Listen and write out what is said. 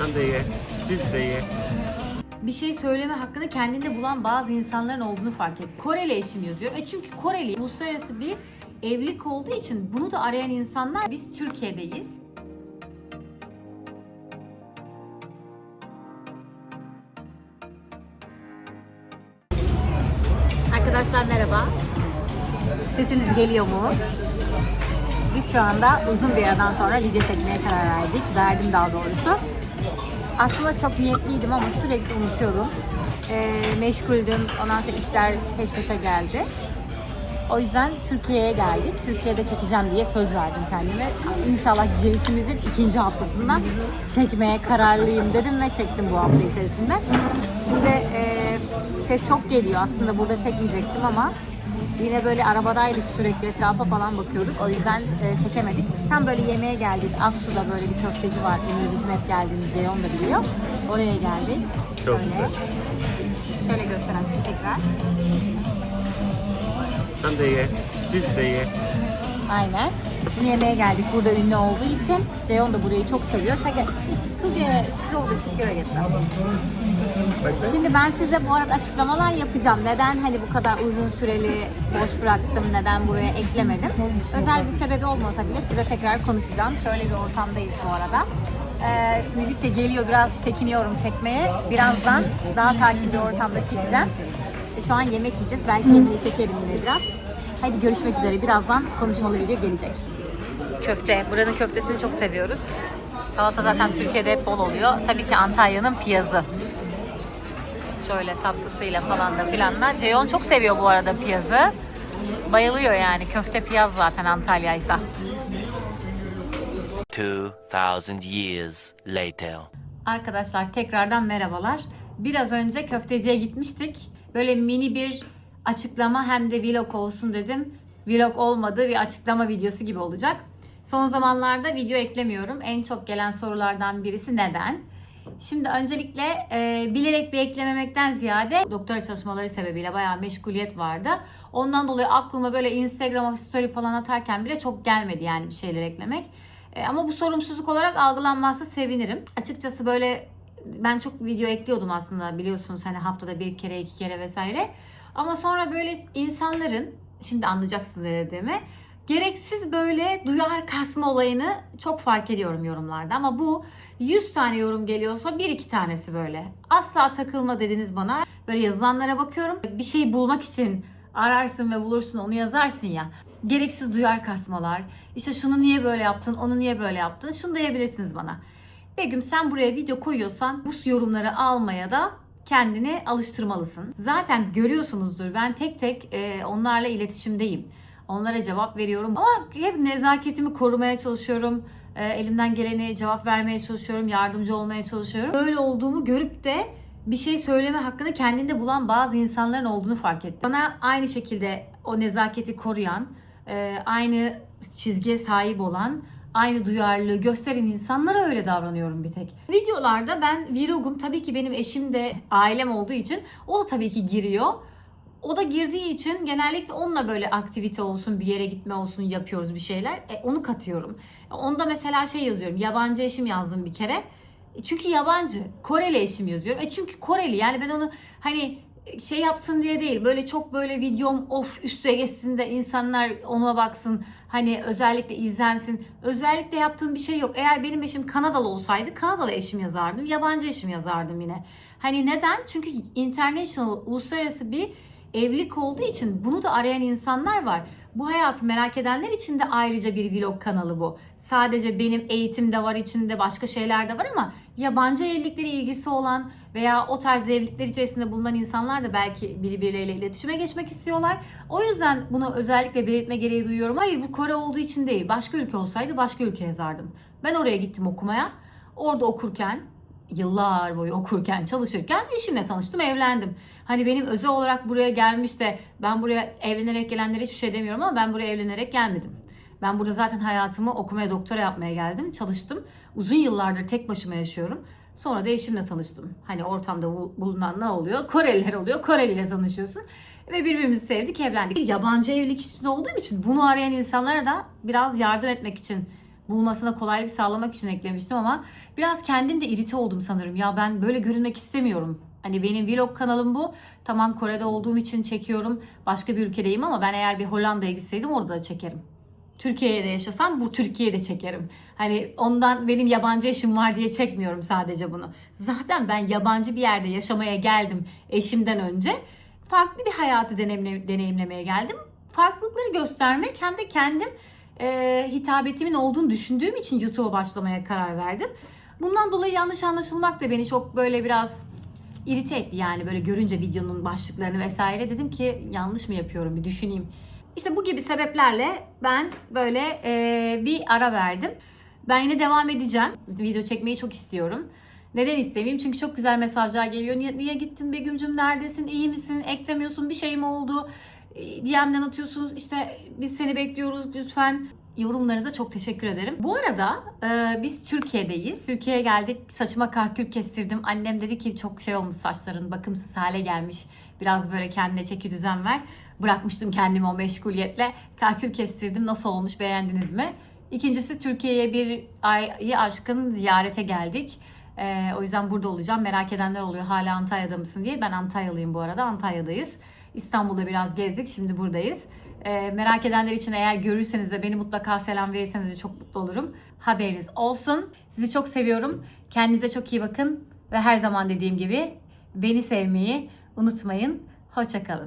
Sen de ye. Siz de ye. bir şey söyleme hakkını kendinde bulan bazı insanların olduğunu fark ettim. Koreli eşim yazıyor. E çünkü Koreli uluslararası bir evlilik olduğu için bunu da arayan insanlar biz Türkiye'deyiz. Arkadaşlar merhaba. Sesiniz geliyor mu? Biz şu anda uzun bir aradan sonra video çekmeye karar verdik. Verdim daha doğrusu. Aslında çok niyetliydim ama sürekli unutuyordum. Ee, meşguldüm. Ondan sonra işler peş peşe geldi. O yüzden Türkiye'ye geldik. Türkiye'de çekeceğim diye söz verdim kendime. İnşallah girişimizin ikinci haftasında çekmeye kararlıyım dedim ve çektim bu hafta içerisinde. Şimdi e, ses çok geliyor. Aslında burada çekmeyecektim ama yine böyle arabadaydık sürekli etrafa falan bakıyorduk. O yüzden e, çekemedik. Tam böyle yemeğe geldik. Aksu'da böyle bir köfteci var. Ünlü bizim hep geldiğimiz Ceyhun da biliyor. Oraya geldik. Çok güzel. Şöyle göster aşkım tekrar. Sen de ye. Siz de ye. Aynen. Şimdi yemeğe geldik burada ünlü olduğu için. Ceyhun da burayı çok seviyor. Tage, tuge, slow da Şimdi ben size bu arada açıklamalar yapacağım. Neden hani bu kadar uzun süreli boş bıraktım, neden buraya eklemedim. Özel bir sebebi olmasa bile size tekrar konuşacağım. Şöyle bir ortamdayız bu arada. Ee, müzik de geliyor biraz çekiniyorum çekmeye. Birazdan daha sakin bir ortamda çekeceğim. Şu an yemek yiyeceğiz. Belki yemeği çekerim yine biraz. Hadi görüşmek üzere. Birazdan konuşmalı video gelecek. Köfte. Buranın köftesini çok seviyoruz. Salata zaten Türkiye'de hep bol oluyor. Tabii ki Antalya'nın piyazı. Şöyle tatlısıyla falan da filan da. Ceyhun çok seviyor bu arada piyazı. Bayılıyor yani. Köfte piyaz zaten Antalya'ysa. 2,000 years later. Arkadaşlar tekrardan merhabalar. Biraz önce köfteciye gitmiştik. Böyle mini bir açıklama hem de vlog olsun dedim. Vlog olmadı bir açıklama videosu gibi olacak. Son zamanlarda video eklemiyorum. En çok gelen sorulardan birisi neden? Şimdi öncelikle e, bilerek bir eklememekten ziyade doktora çalışmaları sebebiyle bayağı meşguliyet vardı. Ondan dolayı aklıma böyle Instagram'a story falan atarken bile çok gelmedi yani bir şeyler eklemek. E, ama bu sorumsuzluk olarak algılanmazsa sevinirim. Açıkçası böyle ben çok video ekliyordum aslında biliyorsunuz hani haftada bir kere iki kere vesaire. Ama sonra böyle insanların şimdi anlayacaksınız ne dediğimi. Gereksiz böyle duyar kasma olayını çok fark ediyorum yorumlarda. Ama bu 100 tane yorum geliyorsa bir iki tanesi böyle. Asla takılma dediniz bana. Böyle yazılanlara bakıyorum. Bir şey bulmak için ararsın ve bulursun onu yazarsın ya. Gereksiz duyar kasmalar. İşte şunu niye böyle yaptın, onu niye böyle yaptın. Şunu diyebilirsiniz bana. Begüm sen buraya video koyuyorsan bu yorumları almaya da kendini alıştırmalısın. Zaten görüyorsunuzdur ben tek tek e, onlarla iletişimdeyim. Onlara cevap veriyorum ama hep nezaketimi korumaya çalışıyorum. E, elimden geleni cevap vermeye çalışıyorum, yardımcı olmaya çalışıyorum. Böyle olduğumu görüp de bir şey söyleme hakkını kendinde bulan bazı insanların olduğunu fark ettim. Bana aynı şekilde o nezaketi koruyan, e, aynı çizgiye sahip olan, aynı duyarlılığı gösteren insanlara öyle davranıyorum bir tek. Videolarda ben vlogum tabii ki benim eşim de ailem olduğu için o da tabii ki giriyor. O da girdiği için genellikle onunla böyle aktivite olsun, bir yere gitme olsun yapıyoruz bir şeyler. E, onu katıyorum. Onda mesela şey yazıyorum. Yabancı eşim yazdım bir kere. E, Çünkü yabancı. Koreli eşim yazıyorum. E çünkü Koreli. Yani ben onu hani şey yapsın diye değil. Böyle çok böyle videom of üstüne geçsin de insanlar ona baksın. Hani özellikle izlensin. Özellikle yaptığım bir şey yok. Eğer benim eşim Kanadalı olsaydı Kanadalı eşim yazardım. Yabancı eşim yazardım yine. Hani neden? Çünkü international, uluslararası bir evlilik olduğu için bunu da arayan insanlar var. Bu hayatı merak edenler için de ayrıca bir vlog kanalı bu. Sadece benim eğitim de var içinde başka şeyler de var ama yabancı evlilikleri ilgisi olan veya o tarz evlilikler içerisinde bulunan insanlar da belki birbirleriyle iletişime geçmek istiyorlar. O yüzden bunu özellikle belirtme gereği duyuyorum. Hayır bu Kore olduğu için değil. Başka ülke olsaydı başka ülke yazardım. Ben oraya gittim okumaya. Orada okurken yıllar boyu okurken, çalışırken eşimle tanıştım, evlendim. Hani benim özel olarak buraya gelmiş de ben buraya evlenerek gelenlere hiçbir şey demiyorum ama ben buraya evlenerek gelmedim. Ben burada zaten hayatımı okumaya, doktora yapmaya geldim, çalıştım. Uzun yıllardır tek başıma yaşıyorum. Sonra da eşimle tanıştım. Hani ortamda bul- bulunan ne oluyor? Koreliler oluyor. Koreli ile tanışıyorsun. Ve birbirimizi sevdik, evlendik. Yabancı evlilik içinde olduğum için bunu arayan insanlara da biraz yardım etmek için bulmasına kolaylık sağlamak için eklemiştim ama biraz kendim de irite oldum sanırım. Ya ben böyle görünmek istemiyorum. Hani benim vlog kanalım bu. Tamam Kore'de olduğum için çekiyorum. Başka bir ülkedeyim ama ben eğer bir Hollanda'ya gitseydim orada da çekerim. Türkiye'de yaşasam bu Türkiye'de çekerim. Hani ondan benim yabancı eşim var diye çekmiyorum sadece bunu. Zaten ben yabancı bir yerde yaşamaya geldim eşimden önce. Farklı bir hayatı deneyimle- deneyimlemeye geldim. Farklılıkları göstermek hem de kendim e, hitabetimin olduğunu düşündüğüm için YouTube'a başlamaya karar verdim. Bundan dolayı yanlış anlaşılmak da beni çok böyle biraz irite etti yani böyle görünce videonun başlıklarını vesaire dedim ki yanlış mı yapıyorum bir düşüneyim. İşte bu gibi sebeplerle ben böyle e, bir ara verdim. Ben yine devam edeceğim. Video çekmeyi çok istiyorum. Neden istemeyeyim? Çünkü çok güzel mesajlar geliyor. Niye, niye gittin Begüm'cüm neredesin? İyi misin? Eklemiyorsun bir şey mi oldu? E, DM'den atıyorsunuz işte biz seni bekliyoruz lütfen. Yorumlarınıza çok teşekkür ederim. Bu arada e, biz Türkiye'deyiz. Türkiye'ye geldik. Saçıma kahkül kestirdim. Annem dedi ki çok şey olmuş saçların bakımsız hale gelmiş. Biraz böyle kendine çeki düzen ver. Bırakmıştım kendimi o meşguliyetle. Kahkül kestirdim. Nasıl olmuş beğendiniz mi? İkincisi Türkiye'ye bir ayı aşkın ziyarete geldik. Ee, o yüzden burada olacağım. Merak edenler oluyor hala Antalya'da mısın diye. Ben Antalyalıyım bu arada. Antalya'dayız. İstanbul'da biraz gezdik. Şimdi buradayız. Ee, merak edenler için eğer görürseniz de beni mutlaka selam verirseniz de çok mutlu olurum. Haberiniz olsun. Sizi çok seviyorum. Kendinize çok iyi bakın. Ve her zaman dediğim gibi beni sevmeyi unutmayın. Hoşçakalın.